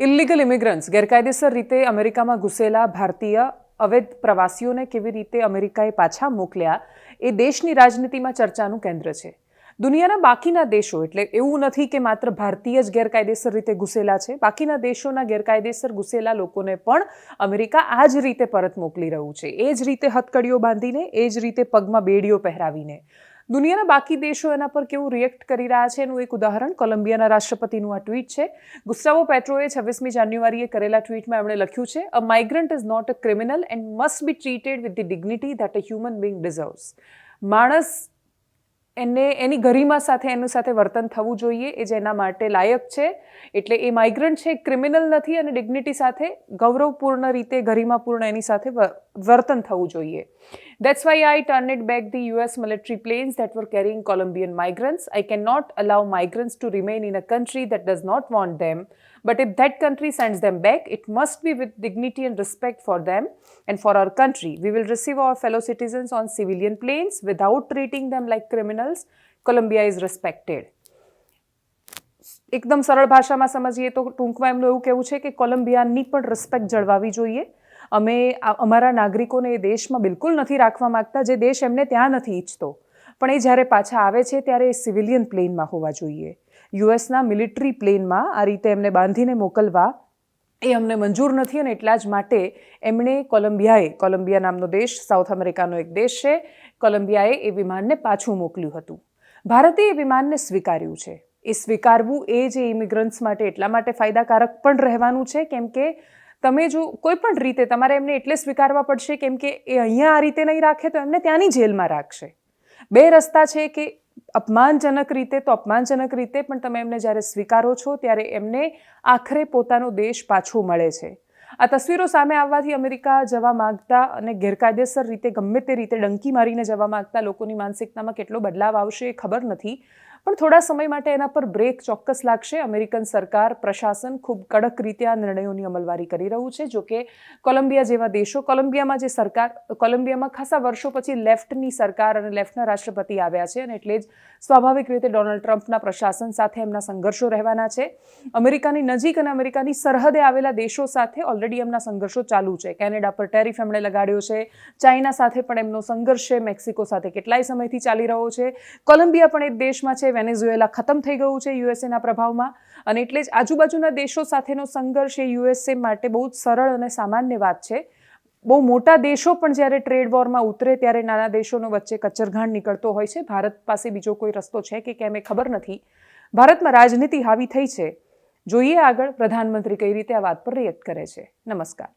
Illegal immigrants ગેરકાયદેસર રીતે અમેરિકામાં ઘૂસેલા ભારતીય અવૈધ પ્રવાસીઓને કેવી રીતે અમેરિકાએ પાછા મોકલ્યા એ દેશની રાજનીતિમાં ચર્ચાનું કેન્દ્ર છે. દુનિયાના બાકીના દેશો, એટલે એવું નથી કે માત્ર ભારતીય જ ગેરકાયદેસર રીતે ઘૂસેલા છે, બાકીના દેશોના ગેરકાયદેસર ઘૂસેલા લોકોને પણ અમેરિકા આ જ રીતે પરત મોકલી રહ્યું છે. એ જ રીતે હથકડીઓ બાંધીને, એ જ રીતે પગમાં બેડીઓ પહેરાવીને. દુનિયાના બાકી દેશો એના પર કેવું રિએક્ટ કરી રહ્યા છે એનું એક ઉદાહરણ કોલંબિયાના રાષ્ટ્રપતિનું આ ટ્વીટ છે. ગુસ્ટાવો પેટ્રોએ છવ્વીસમી જાન્યુઆરીએ કરેલા ટ્વીટમાં એમણે લખ્યું છે a migrant is not a criminal and must be treated with the dignity that a human being deserves માણસ એને, એની ગરિમા સાથે, એનું સાથે વર્તન થવું જોઈએ, એ જેના માટે લાયક છે. એટલે એ માઇગ્રન્ટ છે ક્રિમિનલ નથી અને ડિગ્નિટી સાથે, ગૌરવપૂર્ણ રીતે, ગરિમાપૂર્ણ એની સાથે વર્તન થવું જોઈએ. That's why I turn it back the US military planes that were carrying Colombian migrants I can not allow migrants to remain in a country that does not want them. But if that country sends them back, it must be with dignity and respect for them and for our country. We will receive our fellow citizens on civilian planes without treating them like criminals. Colombia is respected. એકદમ સરળ ભાષામાં સમજીએ તો ટૂંકમાં એમનું એવું કહેવું છે કે કોલંબિયાની પણ રિસ્પેક્ટ જળવાવી જોઈએ અમે આ- અમારા નાગરિકોને એ દેશમાં બિલકુલ નથી રાખવા માંગતા જે દેશ એમને ત્યાં નથી ઈચ્છતો પણ એ જ્યારે પાછા આવે છે ત્યારે એ સિવિલિયન પ્લેનમાં હોવા જોઈએ. યુએસના મિલિટરી પ્લેનમાં આ રીતે એમને બાંધીને મોકલવા એ અમને મંજૂર નથી અને એટલા જ માટે એમણે કોલંબિયાએ, કોલંબિયા નામનો દેશ, સાઉથ અમેરિકાનો એક દેશ છે, કોલંબિયાએ એ વિમાનને પાછું મોકલ્યું હતું. ભારતે એ વિમાનને સ્વીકાર્યું છે. એ સ્વીકારવું એ જે ઇમિગ્રન્ટ્સ માટે એટલા માટે ફાયદાકારક પણ રહેવાનું છે, કેમ કે તમે જો કોઈ પણ રીતે તમારે એમને એટલે સ્વીકારવા પડશે, કેમ કે એ અહીંયા આ રીતે નહીં રાખે તો એમને ત્યાંની જેલમાં રાખશે. બે રસ્તા છે કે અપમાનજનક રીતે તો અપમાનજનક રીતે પણ તમે એમને જ્યારે સ્વીકારો છો ત્યારે એમને આખરે પોતાનો દેશ પાછો મળે છે. આ તસવીરો સામે આવવાથી અમેરિકા જવા માંગતા અને ગેરકાયદેસર રીતે ગમે તે રીતે ડંકી મારીને જવા માંગતા લોકોની માનસિકતામાં કેટલો બદલાવ આવશે એ ખબર નથી. પણ થોડા સમય માટે એના પર બ્રેક ચોક્કસ લાગશે. અમેરિકન સરકાર, પ્રશાસન ખૂબ કડક રીતે આ નિર્ણયોની અમલવારી કરી રહ્યું છે. જો કે કોલંબિયા જેવા દેશો, કોલંબિયામાં જે સરકાર, કોલંબિયામાં ખાસા વર્ષો પછી લેફ્ટની સરકાર અને લેફ્ટના રાષ્ટ્રપતિ આવ્યા છે અને એટલે જ સ્વાભાવિક રીતે ડોનાલ્ડ ટ્રમ્પના પ્રશાસન સાથે એમના સંઘર્ષો રહેવાના છે. અમેરિકાની નજીક અને અમેરિકાની સરહદે આવેલા દેશો સાથે ઓલરેડી એમના સંઘર્ષો ચાલુ છે. કેનેડા પર ટેરિફ એમણે લગાડ્યો છે. ચાઇના સાથે પણ એમનો સંઘર્ષ છે. મેક્સિકો સાથે કેટલાય સમયથી ચાલી રહ્યો છે. કોલંબિયા પણ એક દેશમાં છે. વેનેઝુએલા ખતમ થઈ ગયું છે યુએસએના પ્રભાવમાં અને એટલે જ આજુબાજુના દેશો સાથેનો સંઘર્ષ એ યુએસએ માટે બહુ જ સરળ અને સામાન્ય વાત છે. બહુ મોટા દેશો પણ જ્યારે ટ્રેડ વોરમાં ઉતરે ત્યારે નાના દેશોનો વચ્ચે કચ્છરઘાણ નીકળતો હોય છે. ભારત પાસે બીજો કોઈ રસ્તો છે કે કેમ એ ખબર નથી. ભારતમાં રાજનીતિ હાવી થઈ છે. જોઈએ આગળ પ્રધાનમંત્રી કઈ રીતે આ વાત પર રિએક્ટ કરે છે. નમસ્કાર.